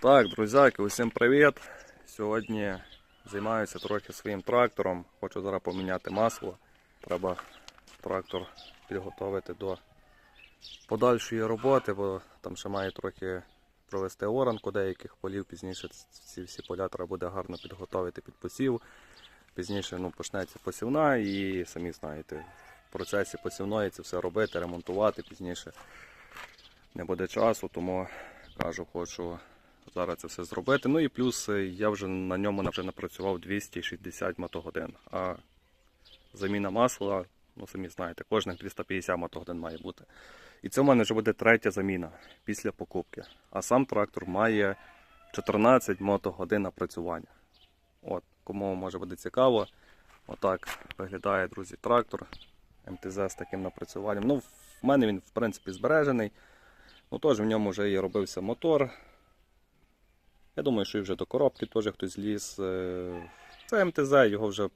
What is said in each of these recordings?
Так, друзяки, усім привіт! Сьогодні займаюся трохи своїм трактором. Хочу зараз поміняти масло. Треба трактор підготувати до подальшої роботи, бо там ще має трохи провести оранку деяких полів. Пізніше ці всі поля треба буде гарно підготовити під посів. Пізніше ну, почнеться посівна і самі знаєте, в процесі посівної це все робити, ремонтувати пізніше не буде часу, тому кажу, хочу зараз це все зробити. Ну і плюс е, я вже на ньому вже напрацював 260 мотогодин. А заміна масла, ну самі знаєте, кожних 250 мотогодин має бути. І це в мене вже буде третя заміна після покупки. А сам трактор має 14 мотогодин напрацювання. От, кому може буде цікаво, отак виглядає, друзі, трактор МТЗ з таким напрацюванням. Ну, в мене він, в принципі, збережений. Ну, теж в ньому вже і робився мотор. Я думаю, що і вже до коробки теж хтось зліз. Е, Це МТЗ, його вже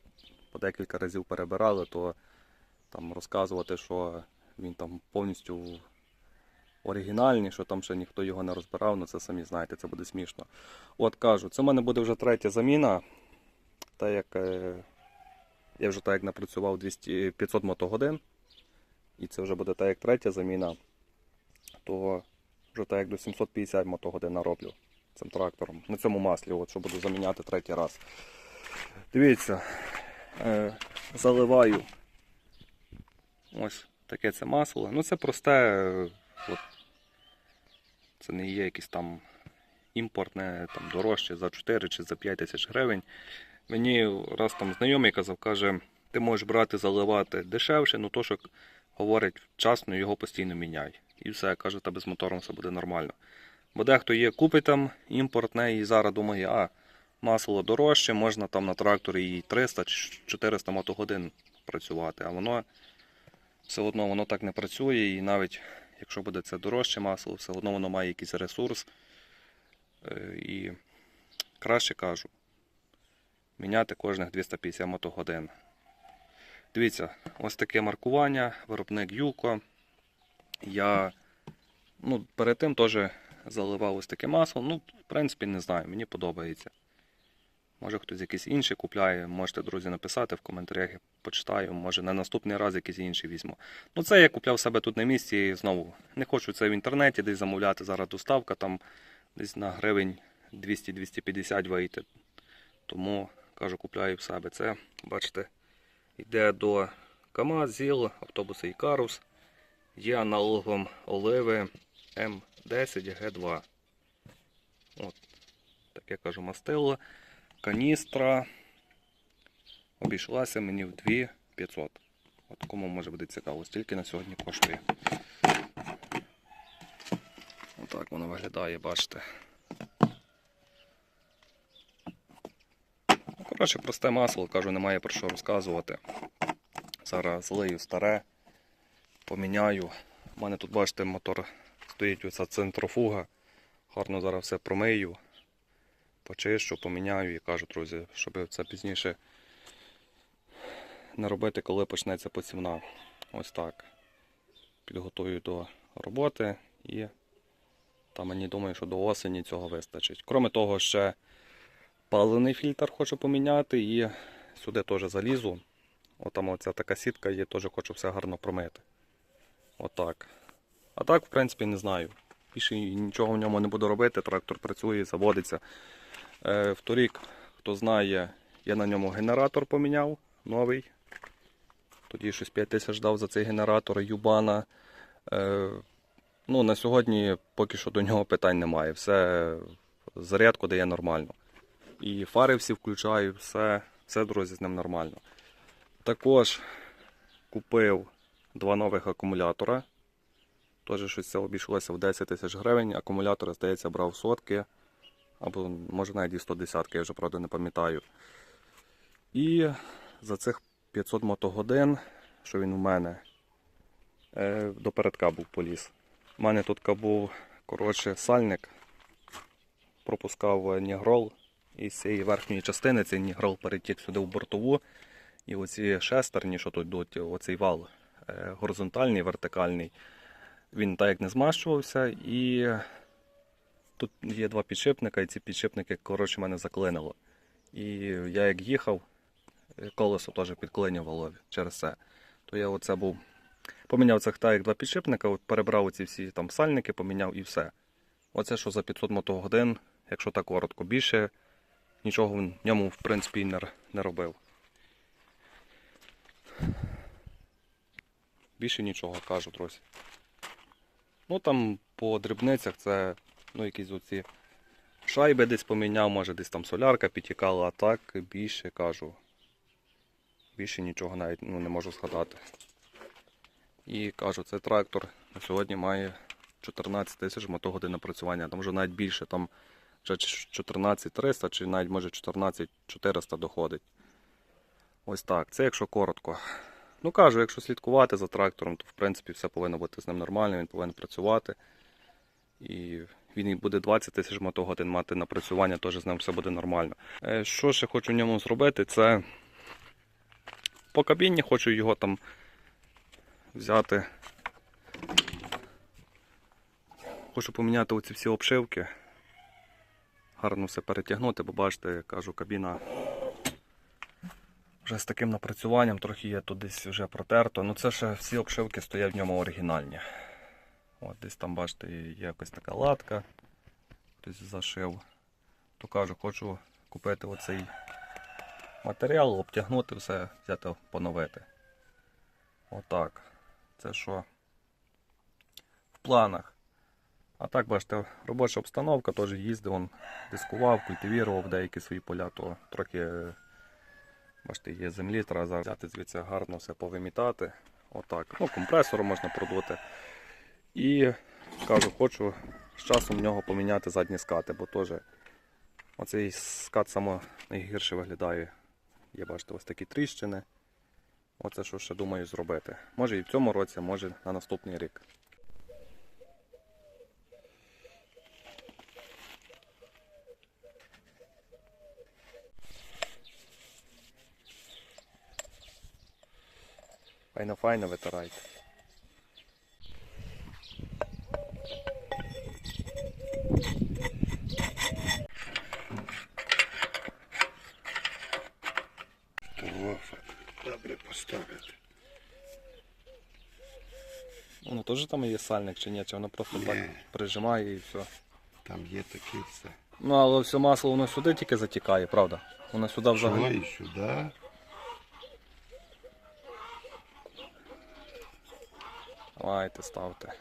по декілька разів перебирали, то там розказувати, що він там повністю оригінальний, що там ще ніхто його не розбирав, ну це самі знаєте, це буде смішно. От кажу, це в мене буде вже третя заміна. Та як е, я вже так як напрацював 200, 500 мотогодин, і це вже буде так як третя заміна, то вже так як до 750 мотогодин нароблю цим трактором. На цьому маслі, от, що буду заміняти третій раз. Дивіться, е, заливаю ось таке це масло. Ну це просте, от, це не є якесь там імпортне, там дорожче за 4 чи за 5 тисяч гривень. Мені раз там знайомий казав, каже, ти можеш брати, заливати дешевше, ну то, що говорить вчасно, його постійно міняй. І все, каже, тебе з мотором все буде нормально. Бо дехто є, купить там імпортне і зараз думає, а масло дорожче, можна там на тракторі і 300 чи 400 мотогодин працювати, а воно все одно воно так не працює, і навіть якщо буде це дорожче масло, все одно воно має якийсь ресурс. Е, І краще кажу, міняти кожних 250 мотогодин. Дивіться, ось таке маркування, виробник Юко. Я ну, перед тим теж заливав ось таке масло. Ну, в принципі, не знаю, мені подобається. Може хтось якийсь інший купляє, можете, друзі, написати в коментарях, я почитаю, може на наступний раз якийсь інший візьму. Ну, це я купляв себе тут на місці і знову не хочу це в інтернеті десь замовляти. Зараз доставка там десь на гривень 200-250 вийти. Тому кажу, купляю в себе це. Бачите, йде до КАМАЗ, ЗІЛ, автобуси Ікарус. Є аналогом оливи М10 Г2. От, таке кажу, мастило. Каністра обійшлася мені в 2500. От кому може бути цікаво, стільки на сьогодні коштує. Отак воно виглядає, бачите. Ну, Коротше, просте масло, кажу, немає про що розказувати. Зараз злию старе, поміняю. У мене тут, бачите, мотор стоїть оця центрофуга. Гарно зараз все промию, почищу, поміняю і кажу, друзі, щоб це пізніше не робити, коли почнеться посівна. Ось так. Підготую до роботи і та мені думаю, що до осені цього вистачить. Кроме того, ще паливний фільтр хочу поміняти і сюди теж залізу. Отам оця така сітка є, теж хочу все гарно промити. Отак. А так, в принципі, не знаю. Більше нічого в ньому не буду робити, трактор працює, заводиться. Е, вторік, хто знає, я на ньому генератор поміняв новий. Тоді щось 5 тисяч дав за цей генератор Юбана. Е, ну, на сьогодні поки що до нього питань немає. Все зарядку дає нормально. І фари всі включаю, все, все, друзі, з ним нормально. Також купив два нових акумулятора. Теж щось це обійшлося в 10 тисяч гривень. Акумулятор, здається, брав сотки. Або може навіть і 110, я вже правда не пам'ятаю. І за цих 500 мотогодин, що він у мене, е, до передка був поліз. У мене тут був коротше, сальник, пропускав нігрол. І з цієї верхньої частини цей нігрол перетік сюди в бортову. І оці шестерні, що тут йдуть, оцей вал е, горизонтальний, вертикальний, він так як не змащувався і тут є два підшипника, і ці підшипники, коротше, мене заклинило. І я як їхав, колесо теж підклинювало через це. То я оце був. Поміняв цих як два підшипника, от перебрав ці всі там сальники, поміняв і все. Оце що за 500 мотогодин, якщо так коротко, більше нічого в ньому в принципі не, не робив. Більше нічого кажу, друзі. Ну там по дрібницях це ну, якісь оці шайби десь поміняв, може десь там солярка підтікала, а так більше кажу. Більше нічого навіть ну, не можу згадати. І кажу, цей трактор на сьогодні має 14 тисяч мотогодин напрацювання, там вже навіть більше, там вже 14 300 чи навіть може 14 400 доходить. Ось так. Це якщо коротко. Ну кажу, якщо слідкувати за трактором, то в принципі все повинно бути з ним нормально, він повинен працювати. І він буде 20 тисяч мотогодин мати напрацювання, теж з ним все буде нормально. Е, Що ще хочу в ньому зробити, це по кабіні хочу його там взяти. Хочу поміняти оці всі обшивки. Гарно все перетягнути, бо бачите, я кажу, кабіна вже з таким напрацюванням, трохи є тут десь вже протерто. Ну це ще всі обшивки стоять в ньому оригінальні. От десь там, бачите, є якась така латка. Хтось зашив. То кажу, хочу купити оцей матеріал, обтягнути все, взяти поновити. Отак. Це що в планах. А так, бачите, робоча обстановка, теж їздив, он дискував, культивірував деякі свої поля, то трохи, бачите, є землі, треба зараз взяти звідси гарно все повимітати. Отак. Ну, компресором можна продути. І кажу, хочу з часом в нього поміняти задні скати, бо теж оцей скат саме найгірше виглядає. Є, бачите, ось такі тріщини. Оце що ще думаю зробити. Може і в цьому році, може на наступний рік. Файно файно витирайте. Добре поставити. Воно теж там є сальник чи ні, чи воно просто Ні. так прижимає і все. Там є таке все. Ну але все масло воно сюди тільки затікає, правда? Воно сюди Чого взагалі. і сюди. Давайте ставте.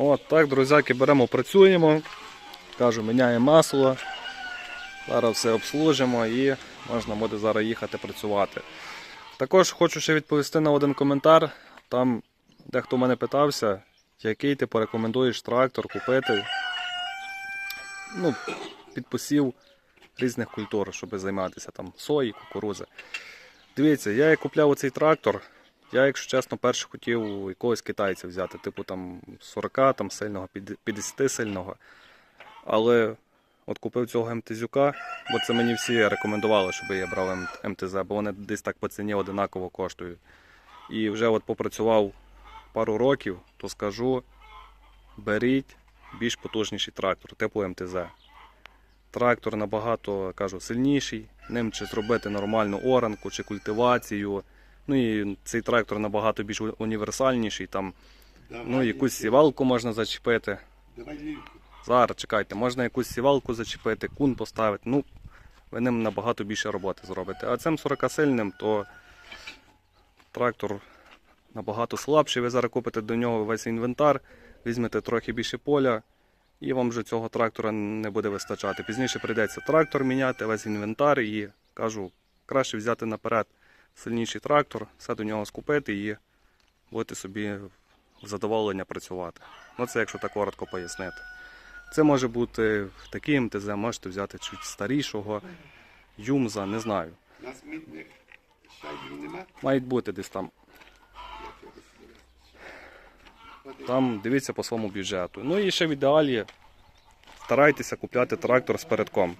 От так, друзяки, беремо, працюємо. Кажу, міняємо масло. Зараз все обслужимо і можна буде зараз їхати працювати. Також хочу ще відповісти на один коментар. Там дехто мене питався, який ти порекомендуєш трактор купити ну, під посів різних культур, щоб займатися там сої, кукурузи. Дивіться, я як купляв оцей трактор, я, якщо чесно, перше хотів якогось китайця взяти, типу там 40 там, сильного, 50 сильного. Але от купив цього МТЗюка, бо це мені всі рекомендували, щоб я брав МТЗ, бо вони десь так по ціні одинаково коштують. І вже от попрацював пару років, то скажу, беріть більш потужніший трактор, типу МТЗ. Трактор набагато кажу, сильніший, ним чи зробити нормальну оранку чи культивацію. Ну і цей трактор набагато більш універсальніший. Там, ну, якусь сівалку можна зачепити. Давай лівку. Зараз чекайте, можна якусь сівалку зачепити, кун поставити. Ну, ви ним набагато більше роботи зробите. А цим 40 сильним, то трактор набагато слабший. Ви зараз купите до нього весь інвентар, візьмете трохи більше поля, і вам вже цього трактора не буде вистачати. Пізніше прийдеться трактор міняти, весь інвентар і кажу, краще взяти наперед сильніший трактор, все до нього скупити і будете собі в задоволення працювати. Ну це якщо так коротко пояснити. Це може бути такий МТЗ, можете взяти чуть старішого, Юмза, не знаю. На смітник шайбів нема. Мають бути десь там. Там дивіться по своєму бюджету. Ну і ще в ідеалі старайтеся купляти трактор з передком.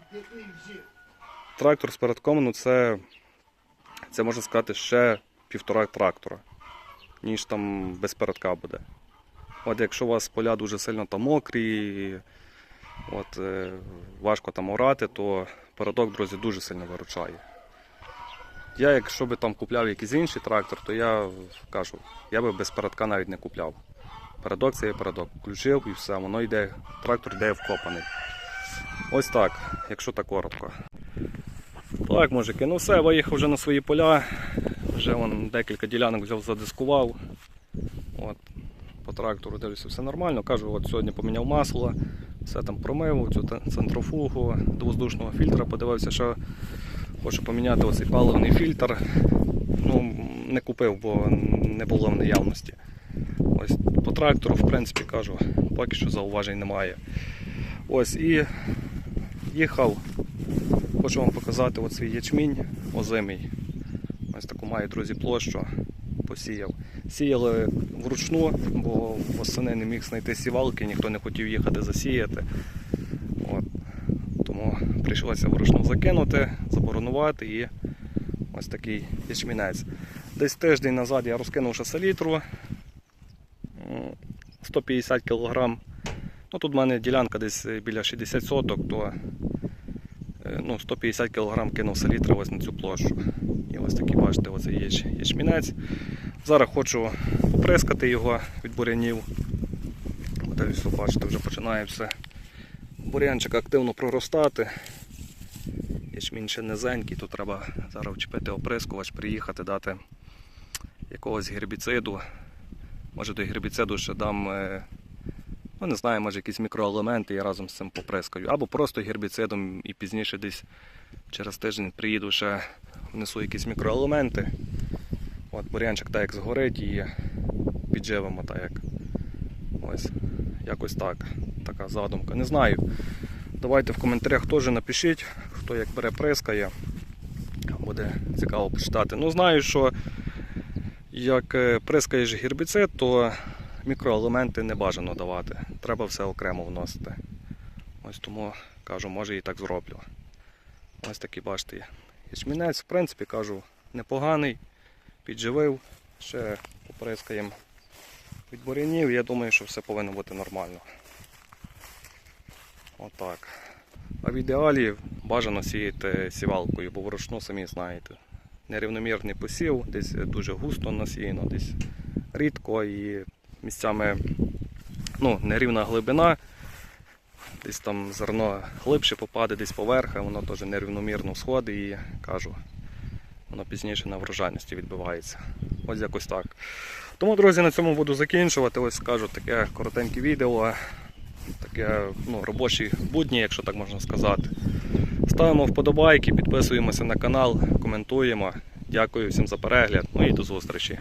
Трактор з передком, ну це, це можна сказати ще півтора трактора, ніж там без передка буде. От якщо у вас поля дуже сильно там мокрі, от, е, важко там орати, то передок, друзі, дуже сильно виручає. Я, якщо би там купляв якийсь інший трактор, то я кажу, я би без передка навіть не купляв. Передок це є передок. Включив і все, воно йде, трактор йде вкопаний. Ось так, якщо так коротко. Так, мужики, ну все, виїхав вже на свої поля. Вже вон декілька ділянок взяв, задискував. От, трактору дивлюся, все нормально. Кажу, от сьогодні поміняв масло, все там промив, цю центрофугу до воздушного фільтра, подивився, що хочу поміняти оцей паливний фільтр. Ну, не купив, бо не було в наявності. Ось по трактору, в принципі, кажу, поки що зауважень немає. Ось і їхав. Хочу вам показати от свій ячмінь озимий. Ось таку маю, друзі, площу посіяв. Сіяли вручну, бо восени не міг знайти сівалки, ніхто не хотів їхати засіяти. От. Тому прийшлося вручну закинути, заборонувати і ось такий ячмінець. Десь тиждень назад я розкинув ще селітру 150 кг. Ну, тут в мене ділянка десь біля 60 соток, то е, ну, 150 кг кинув селітра ось на цю площу. І ось такий, бачите, оце яч, ячмінець. Зараз хочу поприскати його від бурянів. От ось, бачите, вже починає все бурянчик активно проростати. Ячмінь ще низенький, то треба зараз вчепити оприскувач, приїхати, дати якогось гербіциду. Може до гербіциду ще дам, е, ну не знаю, може якісь мікроелементи я разом з цим поприскаю. Або просто гербіцидом і пізніше десь через тиждень приїду ще внесу якісь мікроелементи. От бурянчик так як згорить і підживимо так як. Ось, якось так. Така задумка. Не знаю. Давайте в коментарях теж напишіть, хто як бере прискає. Буде цікаво почитати. Ну, знаю, що як е, прискаєш гербіцид, то мікроелементи не бажано давати. Треба все окремо вносити. Ось тому кажу, може і так зроблю. Ось такий, бачите, ячмінець, в принципі, кажу, непоганий, підживив, ще поприскаємо від бурянів, я думаю, що все повинно бути нормально. Отак. А в ідеалі бажано сіяти сівалкою, бо вручну самі знаєте. Нерівномірний посів, десь дуже густо насіяно, десь рідко і місцями ну, нерівна глибина, десь там зерно глибше попаде, десь поверх, воно теж нерівномірно сходить і кажу, воно пізніше на врожайності відбивається. Ось якось так. Тому, друзі, на цьому буду закінчувати. Ось скажу таке коротеньке відео, таке ну, робочі будні, якщо так можна сказати. Ставимо вподобайки, підписуємося на канал, коментуємо. Дякую всім за перегляд. Ну і до зустрічі.